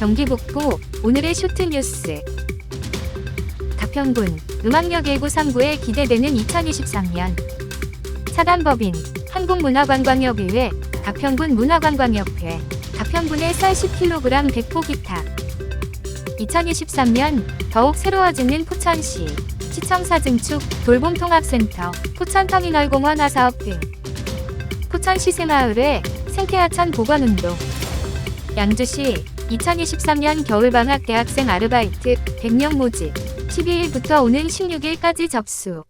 경기 북부 오늘의 쇼트 뉴스. 가평군 음악역 1구 3구에 기대되는 2023년. 사단법인 한국문화관광협의회 가평군 문화관광협회 가평군의 쌀 10kg 백포 기타. 2023년 더욱 새로워지는 포천시 시청사 증축 돌봄통합센터 포천터미널공원 화사업 등. 포천시 새마을의 생태하천 보건운동. 양주시 2023년 겨울방학 대학생 아르바이트 100명 모집 12일부터 오는 16일까지 접수